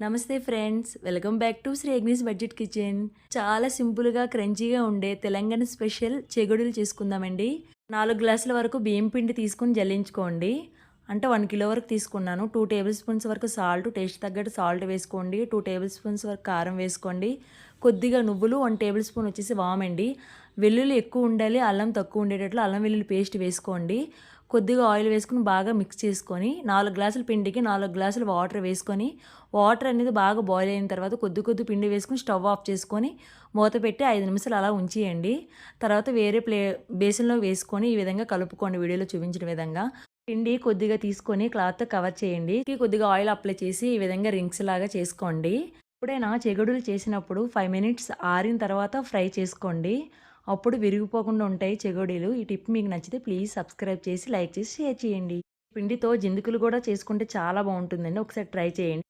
నమస్తే friends welcome back to శ్రేగ్నిస్ budget kitchen. చాలా సింపుల్గా క్రంచీగా ఉండే తెలంగాణ స్పెషల్ చెగుడులు చేసుకుందామండి. నాలుగు గ్లాసుల వరకు బియ్యం పిండి తీసుకుని జల్లించుకోండి. అంటే వన్ కిలో వరకు తీసుకున్నాను. టూ టేబుల్ స్పూన్స్ వరకు సాల్ట్ టేస్ట్ తగ్గట్టు సాల్ట్ వేసుకోండి. టూ టేబుల్ స్పూన్స్ వరకు కారం వేసుకోండి. కొద్దిగా నువ్వులు వన్ టేబుల్ స్పూన్ వచ్చేసి వామండి. వెల్లుల్లి ఎక్కువ ఉండాలి అల్లం తక్కువ ఉండేటట్లు అల్లం వెల్లుల్లి పేస్ట్ వేసుకోండి. కొద్దిగా ఆయిల్ వేసుకుని బాగా మిక్స్ చేసుకొని నాలుగు గ్లాసుల పిండికి నాలుగు గ్లాసులు వాటర్ వేసుకొని వాటర్ అనేది బాగా బాయిల్ అయిన తర్వాత కొద్ది కొద్ది పిండి వేసుకొని స్టవ్ ఆఫ్ చేసుకొని మూత పెట్టి ఐదు నిమిషాలు అలా ఉంచేయండి. తర్వాత వేరే ప్లే బేసిన్లో వేసుకొని ఈ విధంగా కలుపుకోండి వీడియోలో చూపించిన విధంగా. పిండి కొద్దిగా తీసుకొని క్లాత్ కవర్ చేయండి. కొద్దిగా ఆయిల్ అప్లై చేసి ఈ విధంగా రింగ్స్ లాగా చేసుకోండి. ఎప్పుడైనా చెగుడులు చేసినప్పుడు ఫైవ్ మినిట్స్ ఆరిన తర్వాత ఫ్రై చేసుకోండి. అప్పుడు విరిగిపోకుండా ఉంటాయి చెగోడీలు. ఈ టిప్ మీకు నచ్చితే ప్లీజ్ సబ్స్క్రైబ్ చేసి లైక్ చేసి షేర్ చేయండి. పిండితో జిందుకులు కూడా చేసుకుంటే చాలా బాగుంటుందండి. ఒకసారి ట్రై చేయండి.